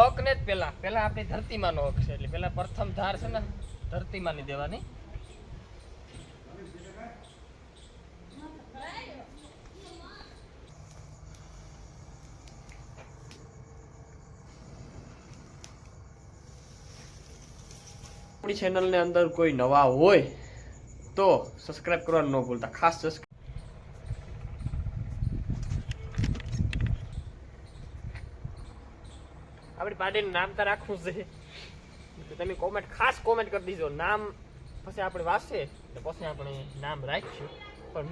હક ને જ પેલા. પેલા આપણી ધરતીમાંનો હક છે. એટલે પેલા પ્રથમ ધાર છે ને, ધરતીમાંની દેવાની. આપણી ચેનલની અંદર કોઈ નવા હોય તો સબસ્ક્રાઇબ કરવાનું ન ભૂલતા. ખાસ સબસ્ક્રાઇબ પાર્ટીનું નામ તો રાખવું છે. તમે કોમેન્ટ ખાસ કોમેન્ટ કરી દીજો. નામ પછી આપણે વાંચશે પછી આપણે નામ રાખીશું પણ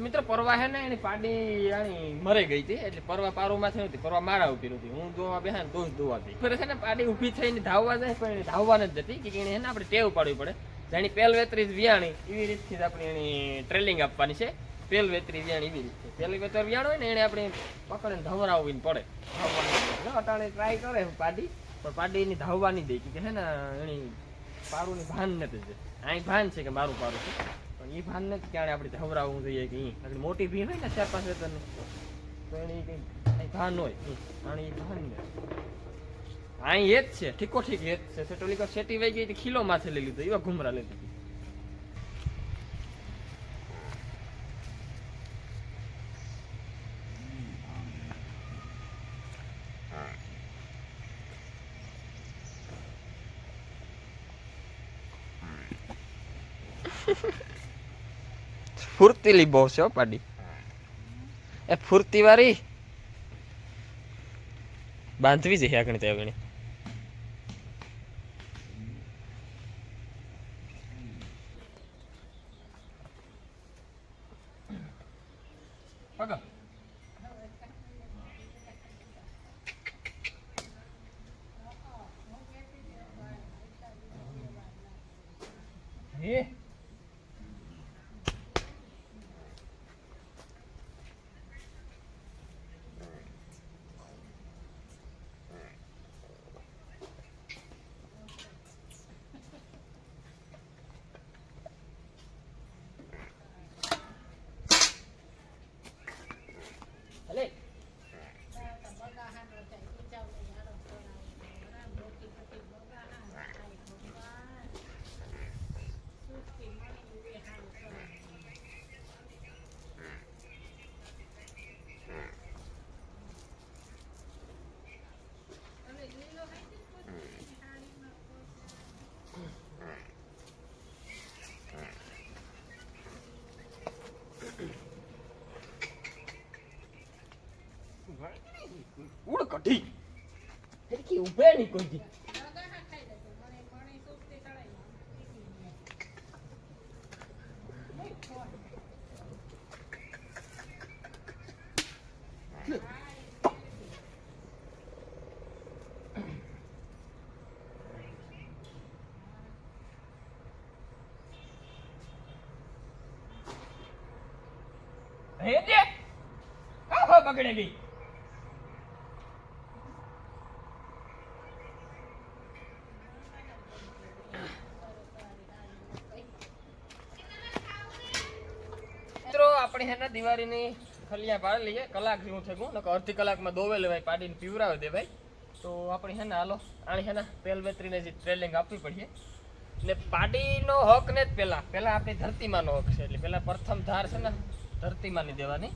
તો મિત્ર, પરવા હે ને, એની પાડી આની મરે ગઈ હતી, એટલે પરવા પારોમાં થઈ હતી પરવા મારા ઊભી હતી હું જોવા બેહા ને તો જ દોવા હતી ફરે છે ને, પાડી ઊભી થઈને ધાવવા જાય, પણ એને ધાવવા નથી જતી કે એને આપણે ટેવ પાડવી પડે. જાણી પેલ વેતરી વિયાણી, એવી રીતથી આપણે એની ટ્રેલિંગ આપવાની છે. પેલ વેતરી વિયાણી એવી રીતે પેલ વેતર વિયાણ હોય ને, એને આપણે પકડીને ધવરાવવી પડે. અટાણે ટ્રાય કરે પાડી, પણ પાડી એની નહીં દે કે હે ને, એની પારુંની ભાન નથી છે અહીં ભાન છે કે મારું પારું છે. પણ એ ભાન નથી ક્યારે આપણે ધવરાવવું જોઈએ કે અહીં મોટી ભીણ હોય ને ચાર પાંચ વેતરની તો એની કંઈ ભાન હોય. અને એ ભાન ને. અહીં એ જ છે. ઠીકો ઠીક એ જ છે. સેટોલિકો સેટી વહી ગઈ ખીલો માથે લઈ લીધો. એવા ઘુમરા લીધી હતી ફૂર્તીલી બહુ છે હો પાડી એ ફૂર્તી વાળી બાંધવી છે આગળ ત્યાં આગળ પગ ઉડ કઢી. હેડકી ઉભે નહીં કોઈ દી. હે દે? આહો બગડે ગઈ? હે ને, દિવાળીની ખલિયા પાડી લઈએ, કલાક જેવું થઈ ગયું અડધી કલાકમાં દોવે લેવાય પાડીને પીવરાવી દે ભાઈ. તો આપણે હે ને, હાલો, આણી હે ને, તેલ વેત્રીને જે ટ્રેલિંગ આપવી પડીએ એટલે પાડીનો હક ને જ પહેલાં પહેલાં આપણી ધરતીમાંનો હક છે. એટલે પહેલાં પ્રથમ ધાર છે ને, ધરતીમાંની દેવાની.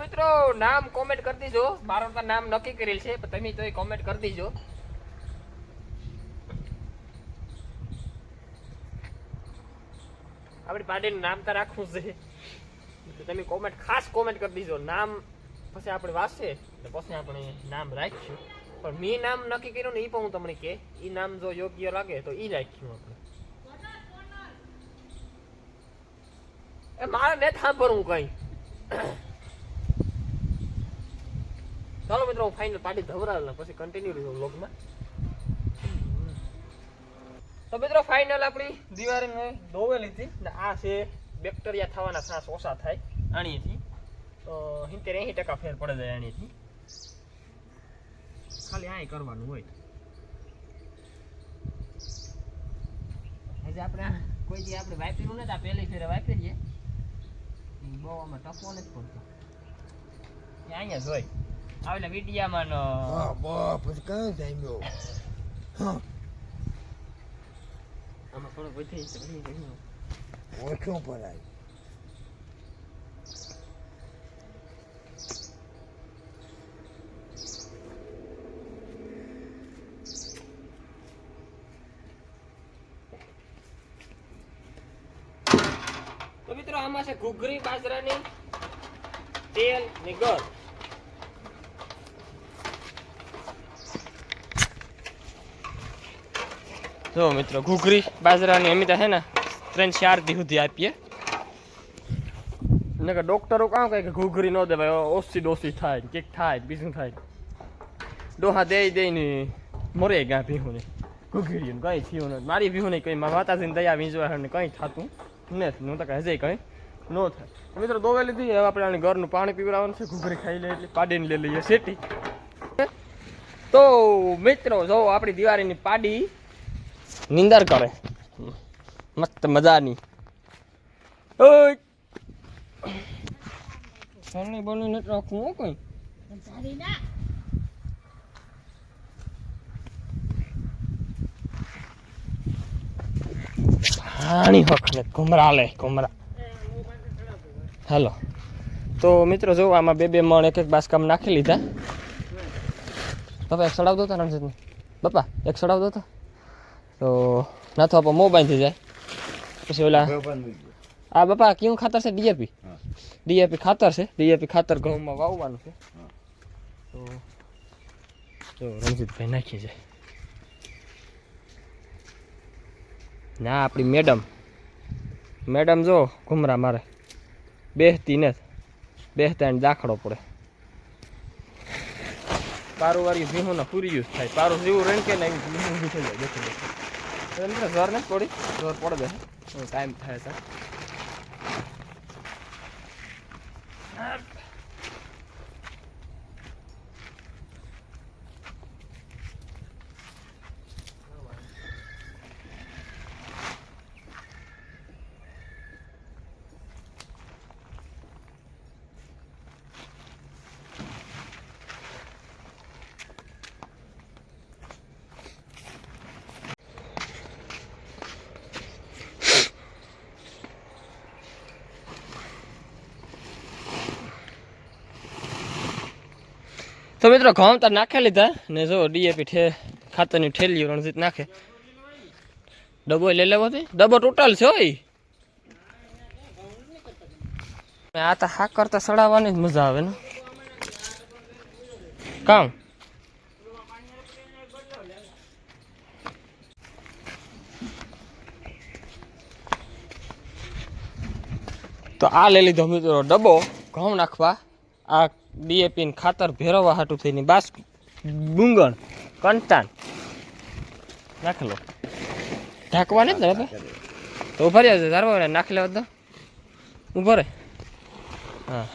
મિત્રો, નામ કોમેન્ટ કરી દીજો. મારો નામ નક્કી કરેલ છે, પણ તમે તોય કોમેન્ટ કરી દીજો. આપણી પાર્ટીનું નામ તો રાખવું છે. તો તમે કોમેન્ટ ખાસ કોમેન્ટ કરી દીજો. નામ પછી આપણે વાંચશે, તો પછી આપણે નામ રાખીશું પણ મેં નામ નક્કી કર્યું ને એ પણ હું તમને કે એ નામ જો યોગ્ય લાગે તો એ રાખ્યું આપણે. એ મારે નથી સાંભળવું કઈ. ચાલો મિત્રો, હું ફાઇનલ પાર્ટી ધવરાલ પછી કન્ટિન્યુ રહ્યો વ્લોગમાં તો મિત્રો ફાઇનલ આપણી દિવાળી ધોવેલી હતી. ને આ છે બેક્ટેરિયા થવાના સાસ ઓછા થાય આણીથી તો સિત્તેર એંસી ટકા ફેર પડે જાય આણીથી ખાલી આય કરવાનું હોય. હજી આપણે કોઈ જે આપણે વાપર્યું નથી, આ પહેલી ફેરે વાપરીએ. બહુ આમાં ટકો નથી પડતો. અહીંયા જ હોય. આવેલા વિડિયામાં નો હા બાપ પછી કાં જામ્યો. હા. આમાં થોડો વધી છે વધી ઓછો પડાય તો મિત્રો આમાં છે ઘૂઘરી બાજરાની તેલ ને ગળ. જો મિત્રો, ઘૂઘરી, બાજરાની અમે તો છે ને, ત્રણ ચાર દી સુધી આપીએ. ને કે ડોક્ટરો કામ કહે કે ઘૂઘરી ન દેવાય ઓછી ડોસી થાય કેક થાય બીજું થાય ડોહા દે દઈને મરે ગયા ભીહું ને ઘૂઘરી કંઈ થયું નથી. મારી ભીહું નહીં કંઈ, મારા માતાજીને દયા વીંજવા ને કંઈ થતું નથી. હું તો હજે કંઈ ન થાય. મિત્રો, દોવે લીધી. હવે આપણે આને ઘરનું પાણી પીવડાવવાનું છે. ઘૂઘરી ખાઈ લે એટલે પાડીને લઈ લઈએ સેટી તો મિત્રો, જો આપણી દિવાળીની પાડી નિંદર કરે. મસ્ત મજાની. ઓય. સોની બોની નથી રાખવું હો કઈ. હાણી વખતે ઘુમરા લે, ઘુમરા. હાલો. તો મિત્રો જો, આમાં બે બે મણ એક એક બાસકામ નાખી લીધા. બાપા એક સડાવ દો તો રણજીતને બાપા, એક સડાવ દો તો. તો ના તો આપો મોબાઈલ થઈ જાય. પછી ઓલા આ બાપા કેવું ખાતર છે? ડીએપી. ડીએપી ખાતર છે. ડીએપી ખાતર ઘઉંમાં વાવવાનું છે. તો જો રણજીતભાઈ નાખી જાય ના આપણી મેડમ. મેડમ જો ઘુમરા મારે. બેસતી ને બેસતા દાખલો પડે. પારું વાળી ભીહું પૂરી યુઝ થાય. પારું જેવું રણ કે ને એવી ભીહું ઊભી થઈ જાય બેઠી બેઠી. મિત્રો જોર ને પડી જોર પડે ટાઈમ થાય તો તો મિત્રો ઘઉં તાર નાખી લીધા ને જો ડીએપી ઠે ખાતરની ઠેલીઓ રણજીત નાખે. ડબ્બો લઈ લેવો તે. ડબ્બો ટોટલ છે હોય આ તો હાક કરતા સડાવવાની જ મજા આવે ને. કામ? તો આ લઈ લીધો મિત્રો ડબ્બો. ઘઉં નાખવા. આ ડીએપી ખાતર ભેરવવા હાટું થઈને બાસ ડુંગળ કંટાન નાખેલો ઢાંકવા ને ને તો ઊભા રહ્યા છે ધારવા નાખી લેવા દો. ઊભો હા.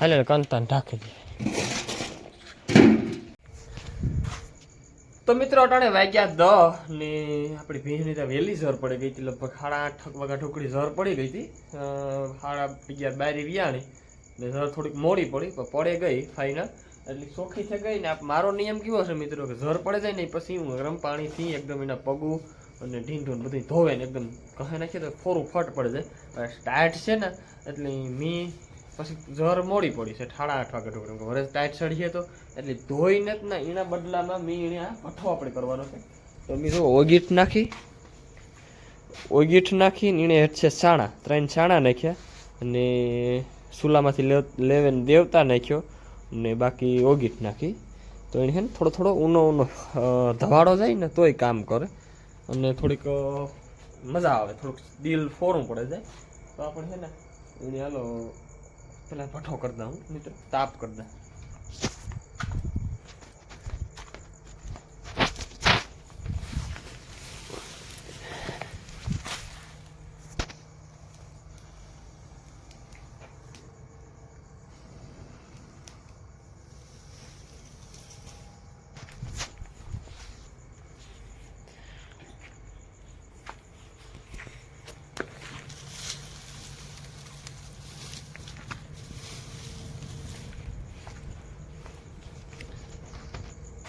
હાલે કંતાન ઢાંકી દે. તો મિત્રો અટાણે વાગ્યા દ ને આપણી ભીંજની ત્યાં વહેલી ઝર પડી ગઈ હતી. લગભગ સાડા આઠ વાગ્યા ઠોકડી ઝર પડી ગઈ હતી. સાડા અગિયાર બારી વ્યાણી ને. ઝર થોડીક મોડી પડી, પણ પડે ગઈ ફાઇનલ એટલે ચોખ્ખી થઈ ગઈ ને આપ મારો નિયમ કેવો છે મિત્રો કે ઝર પડે જાય ને પછી હું ગરમ પાણીથી એકદમ એના પગું અને ઢીંઢું બધું ધોવે ને એકદમ કહે નાખીએ તો ફોરું ફટ પડે જાય. સ્ટાર્ટ છે ને, એટલે મી પછી જર મોડી પડી છે ઠાડા આઠ વાગે ઢોકળું વરસ ટાઈટ ચડીએ તો, એટલે ધોઈને જ ના એના બદલામાં મેં એને આ આપણે કરવાનો છે. તો મી જો ઓગીટ નાખી ઓગીટ નાખીને એણે હેઠ છે સાણા, ત્રણ સાણા નાખ્યા અને સુલામાંથી લેવેન દેવતા નાખ્યો ને બાકી ઓગીટ નાખી. તો એને ને થોડો થોડો ઊનો ઊનો ધવાડો જાય ને તોય કામ કરે. અને થોડીક મજા આવે, થોડુંક દિલ ફોરું પડે જાય. તો આપણે છે ને, એને હાલો પેલા ભઠ્ઠો કરી દઉં મિત્ર તાપ કરી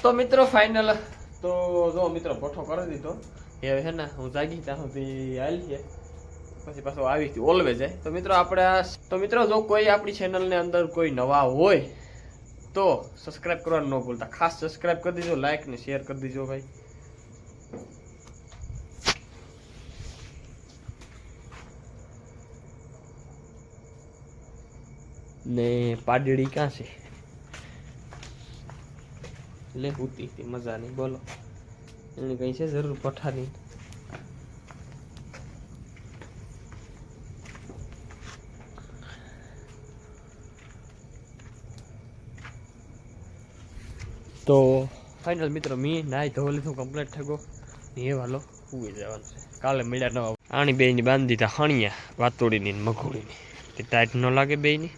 તો મિત્રો ફાઇનલ તો જો મિત્રો ભઠ્ઠો કરી દીધો. એ છે ને હું જાગી ત્યાં સુધી હાલી છે. પછી પાછો આવી હતી ઓલવે જાય. તો મિત્રો આપણે તો મિત્રો જો કોઈ આપણી ચેનલને અંદર કોઈ નવા હોય, તો સબસ્ક્રાઇબ કરવાનું ન ભૂલતા. ખાસ સબસ્ક્રાઇબ કરી દીજો લાઈક ને શેર કરી દીજો ભાઈ. ને પાડડી ક્યાં છે? લે ઉતી તે મજા નહીં બોલો. એને કઈ છે જરૂર? પઠાની તો ફાઇનલ મિત્રો મી નાઈ ધો લીધું કમ્પ્લીટ થઈ ગયો. ને એ વાલો ઉઈ જવાનું છે. કાલે મળ્યા નવા. આણી બેની બાંધી દીધા હણિયા વાતોડીની મઘોડીની તે ટાઈટ ન લાગે બેયની.